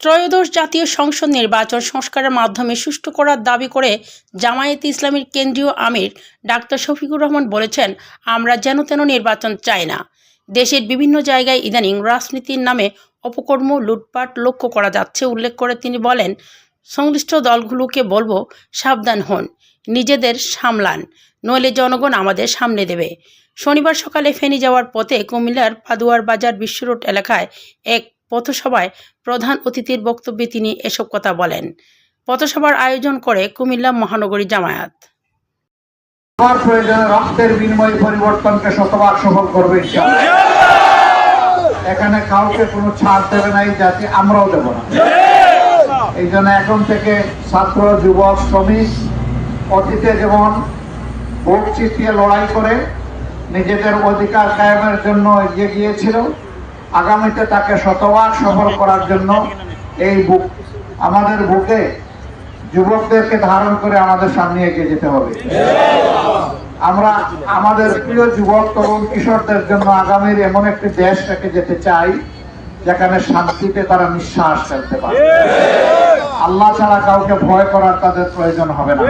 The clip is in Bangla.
ত্রয়োদশ জাতীয় সংসদ নির্বাচন সংস্কারের মাধ্যমে সুষ্ঠু করার দাবি করে জামায়াতে ইসলামীর কেন্দ্রীয় আমির ডাক্তার শফিকুর রহমান বলেছেন, আমরা যেন তেন নির্বাচন চাই না। দেশের বিভিন্ন জায়গায় ইদানিং রাজনীতির নামে অপকর্ম, লুটপাট লক্ষ্য করা যাচ্ছে। উল্লেখ করে তিনি বলেন, সংশ্লিষ্ট দলগুলোকে বলব, সাবধান হন, নিজেদের সামলান, নইলে জনগণ আমাদের সামনে দেবে। শনিবার সকালে ফেনি যাওয়ার পথে কুমিল্লার পাদুয়ার বাজার বিশ্ব রোড এলাকায় এক পথসভায় প্রধান অতিথির বক্তব্যে তিনি এসব কথা বলেন। পথসভার আয়োজন করে কুমিল্লা মহানগরী জামায়াত। আমার রক্তের বিনিময় পরিবর্তনকে শতভাগ সফল করবে এখানে কাউকে কোনো ছাড় দেবে না, এই জাতি আমরাও দেব না। এই জন্য এখন থেকে ছাত্র, যুবক, শ্রমিক, অতীতে যেমন ভোট চিতিয়ে লড়াই করে নিজেদের অধিকার কায়েমের জন্য এগিয়ে গিয়েছিল আগামীতে তাকে শতভাগ সফল করার জন্য এই বুক, আমাদের বুকে যুবকদেরকে ধারণ করে আমাদের সামনে এগিয়ে যেতে হবে। আমরা আমাদের প্রিয় যুবক তরুণ কিশোরদের জন্য আগামীর এমন একটি দেশ রেখে যেতে চাই, যেখানে শান্তিতে তারা নিঃশ্বাস ফেলতে পারে। আল্লাহ ছাড়া কাউকে ভয় করার তাদের প্রয়োজন হবে না।